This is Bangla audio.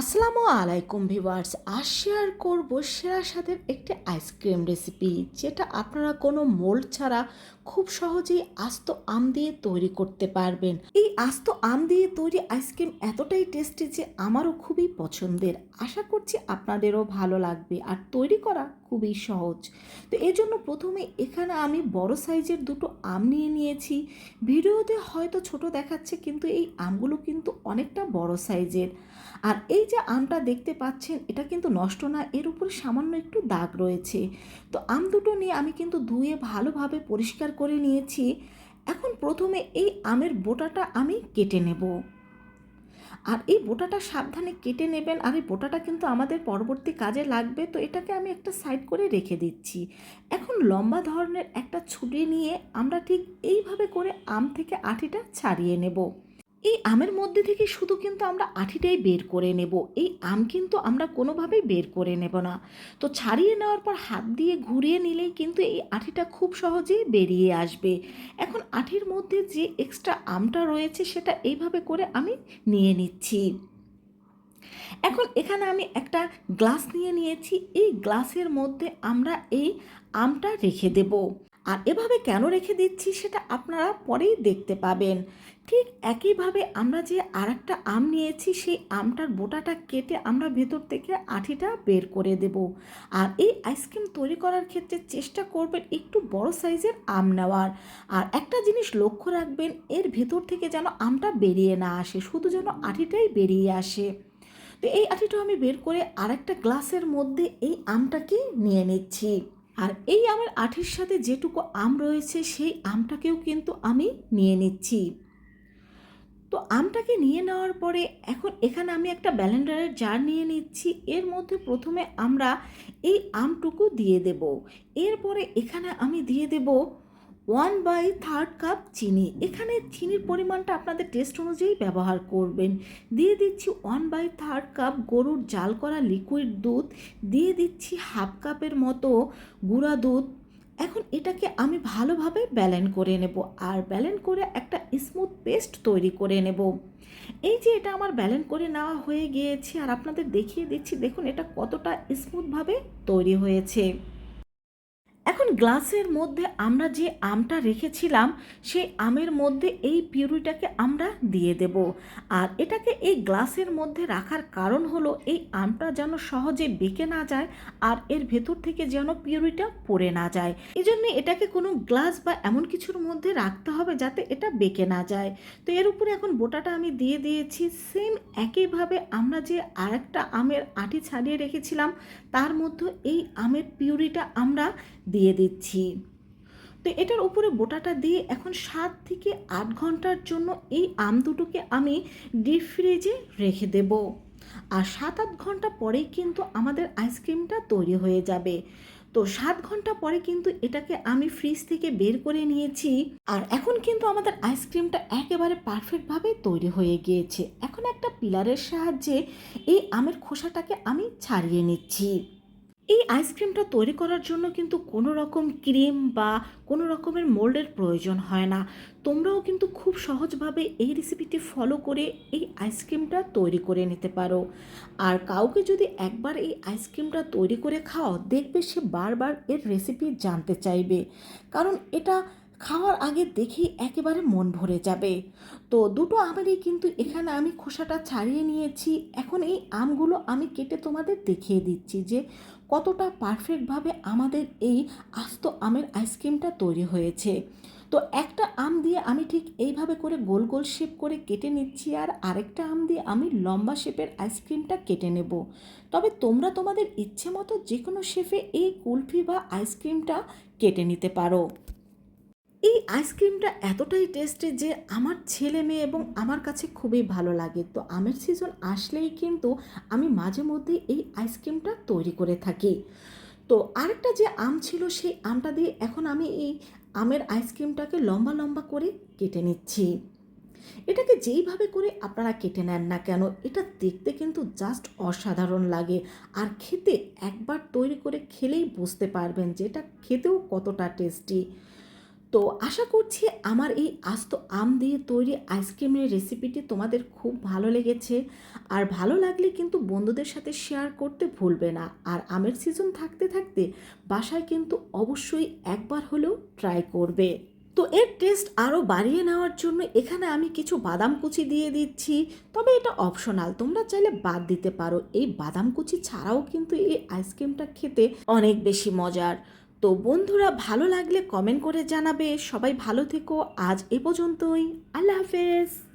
আসসালামু আলাইকুম ভিভার্স আজ শেয়ার করব সেরা স্বাদের একটি আইসক্রিম রেসিপি, যেটা আপনারা কোনো মোল্ড ছাড়া খুব সহজেই আস্ত আম দিয়ে তৈরি করতে পারবেন। এই আস্ত আম দিয়ে তৈরি আইসক্রিম এতটাই টেস্টি যে আমারও খুবই পছন্দের। আশা করছি আপনাদেরও ভালো লাগবে। আর তৈরি করা খুবই সহজ। তো এই জন্য প্রথমে এখানে আমি বড় সাইজের দুটো আম নিয়ে নিয়েছি। ভিডিওতে হয়তো ছোট দেখাচ্ছে, কিন্তু এই আমগুলো কিন্তু অনেকটা বড় সাইজের। আর এই যে আমটা দেখতে পাচ্ছেন, এটা কিন্তু নষ্ট না, এর উপরে সামান্য একটু দাগ রয়েছে। তো আম দুটো নিয়ে আমি কিন্তু ধুয়ে ভালোভাবে পরিষ্কার করে নিয়েছি। এখন প্রথমে এই আমের বোটাটা আমি কেটে নেব। আর এই বোটাটা সাবধানে কেটে নেবেন। আর এই বোটাটা কিন্তু আমাদের পরবর্তী কাজে লাগবে। তো এটাকে আমি একটা সাইড করে রেখে দিচ্ছি। এখন লম্বা ধরনের একটা ছুটি নিয়ে আমরা ঠিক এইভাবে করে আম থেকে আঠিটা ছাড়িয়ে নেব। এই আমের মধ্যে থেকে শুধু কিন্তু আমরা আঠিটাই বের করে নেব। এই আম কিন্তু আমরা কোনোভাবেই বের করে নেব না। তো ছাড়িয়ে নেওয়ার পর হাত দিয়ে ঘুরিয়ে নিলেই কিন্তু এই আঠিটা খুব সহজেই বেরিয়ে আসবে। এখন আঠির মধ্যে যে এক্সট্রা আমটা রয়েছে সেটা এইভাবে করে আমি নিয়ে নিচ্ছি। এখন এখানে আমি একটা গ্লাস নিয়ে নিয়েছি। এই গ্লাসের মধ্যে আমরা এই আমটা রেখে দেব। আর এভাবে কেন রেখে দিচ্ছি সেটা আপনারা পরেই দেখতে পাবেন। ঠিক একইভাবে আমরা যে আর একটা আম নিয়েছি, সেই আমটার বোটাটা কেটে আমরা ভেতর থেকে আঠিটা বের করে দেব। আর এই আইসক্রিম তৈরি করার ক্ষেত্রে চেষ্টা করবেন একটু বড় সাইজের আম নেওয়ার। আর একটা জিনিস লক্ষ্য রাখবেন, এর ভেতর থেকে যেন আমটা বেরিয়ে না আসে, শুধু যেন আঠিটাই বেরিয়ে আসে। তো এই আঠিটা আমি বের করে আরেকটা গ্লাসের মধ্যে এই আমটাকে নিয়ে নিচ্ছি। আর এই আমার আঠির সাথে যেটুকু আম রয়েছে, সেই আমটাকেও কিন্তু আমি নিয়ে নিচ্ছি। তো আমটাকে নিয়ে নেওয়ার পরে এখন এখানে আমি একটা ব্যালেন্ডারের জার নিয়ে নিচ্ছি। এর মধ্যে প্রথমে আমরা এই আমটুকু দিয়ে দেব। এরপরে এখানে আমি দিয়ে দেব ওয়ান বাই থার্ড কাপ চিনি। এখানে চিনির পরিমাণটা আপনাদের টেস্ট অনুযায়ী ব্যবহার করবেন। দিয়ে দিচ্ছি ওয়ান বাই থার্ড কাপ গরুর জাল করা লিকুইড দুধ। দিয়ে দিচ্ছি হাফ কাপের মতো গুঁড়া দুধ। এখন এটাকে আমি ভালোভাবে ব্যালেন্ড করে নেব আর ব্যালেন্ড করে একটা স্মুথ পেস্ট তৈরি করে নেব। এই যে এটা আমার ব্যালেন্ড করে নেওয়া হয়ে গিয়েছে আর আপনাদের দেখিয়ে দিচ্ছি, দেখুন এটা কতটা স্মুথভাবে তৈরি হয়েছে। গ্লাসের মধ্যে আমরা যে আমটা রেখেছিলাম, সেই আমের মধ্যে এই পিউরিটাকে আমরা দিয়ে দেব। আর এটাকে এই গ্লাসের মধ্যে রাখার কারণ হলো, এই আমটা যেন সহজে বেঁকে না যায় আর এর ভেতর থেকে যেন পিউরিটা পড়ে না যায়। এই জন্য এটাকে কোনো গ্লাস বা এমন কিছুর মধ্যে রাখতে হবে যাতে এটা বেঁকে না যায়। তো এর উপরে এখন বোটাটা আমি দিয়ে দিয়েছি। সেম একইভাবে আমরা যে আরেকটা আমের আটি ছাড়িয়ে রেখেছিলাম, তার মধ্যে এই আমের পিউরিটা আমরা দিয়ে দিচ্ছি। তো এটার উপরে বোটাটা দিয়ে এখন সাত থেকে আট ঘণ্টার জন্য এই আম দুটোকে আমি ডিপ ফ্রিজে রেখে দেব। আর সাত আট ঘণ্টা পরেই কিন্তু আমাদের আইসক্রিমটা তৈরি হয়ে যাবে। তো সাত ঘণ্টা পরে কিন্তু এটাকে আমি ফ্রিজ থেকে বের করে নিয়েছি। আর এখন কিন্তু আমাদের আইসক্রিমটা একেবারে পারফেক্টভাবে তৈরি হয়ে গিয়েছে। এখন একটা পিলারের সাহায্যে এই আমের খোসাটাকে আমি ছাড়িয়ে নিচ্ছি। এই আইসক্রিমটা তৈরি করার জন্য কিন্তু কোনো রকম ক্রিম বা কোনো রকমের মোল্ডের প্রয়োজন হয় না। তোমরাও কিন্তু খুব সহজভাবে এই রেসিপিটি ফলো করে এই আইসক্রিমটা তৈরি করে নিতে পারো। আর কাউকে যদি একবার এই আইসক্রিমটা তৈরি করে খাও দেখবে সে বারবার এর রেসিপি জানতে চাইবে। কারণ এটা খাওয়ার আগে দেখেই একেবারে মন ভরে যাবে। তো দুটো আমেরই কিন্তু এখানে আমি খোসাটা ছাড়িয়ে নিয়েছি। এখন এই আমগুলো আমি কেটে তোমাদের দেখিয়ে দিচ্ছি যে কতটা পারফেক্টভাবে আমাদের এই আস্ত আমের আইসক্রিমটা তৈরি হয়েছে। তো একটা আম দিয়ে আমি ঠিক এইভাবে করে গোল গোল শেপ করে কেটে নিচ্ছি আর আরেকটা আম দিয়ে আমি লম্বা শেপের আইসক্রিমটা কেটে নেব। তবে তোমরা তোমাদের ইচ্ছে মতো যে কোনো শেপে এই কুলফি বা আইসক্রিমটা কেটে নিতে পারো। এই আইসক্রিমটা এতটাই টেস্টি যে আমার ছেলে মেয়ে এবং আমার কাছে খুবই ভালো লাগে। তো আমের সিজন আসলেই কিন্তু আমি মাঝে মধ্যে এই আইসক্রিমটা তৈরি করে থাকি। তো আরেকটা যে আম ছিল সেই আমটা দিয়ে এখন আমি এই আমের আইসক্রিমটাকে লম্বা লম্বা করে কেটে নিচ্ছি। এটাকে যেইভাবে করে আপনারা কেটে নেন না কেন, এটা দেখতে কিন্তু জাস্ট অসাধারণ লাগে। আর খেতে একবার তৈরি করে খেলেই বুঝতে পারবেন যে এটা খেতেও কতটা টেস্টি তো আশা করছি আমার এই আস্ত আম দিয়ে তৈরি আইসক্রিমের রেসিপিটি তোমাদের খুব ভালো লেগেছে। আর ভালো লাগলে কিন্তু বন্ধুদের সাথে শেয়ার করতে ভুলবে না। আর আমের সিজন থাকতে থাকতে বাসায় কিন্তু অবশ্যই একবার হলেও ট্রাই করবে। তো এর টেস্ট আরও বাড়িয়ে নেওয়ার জন্য এখানে আমি কিছু বাদাম কুচি দিয়ে দিচ্ছি। তবে এটা অপশনাল তোমরা চাইলে বাদ দিতে পারো। এই বাদাম কুচি ছাড়াও কিন্তু এই আইসক্রিমটা খেতে অনেক বেশি মজার। তো বন্ধুরা, ভালো লাগলে কমেন্ট করে জানাবে। সবাই ভালো থেকো। আজ এ পর্যন্তই। আল্লাহ হাফেজ।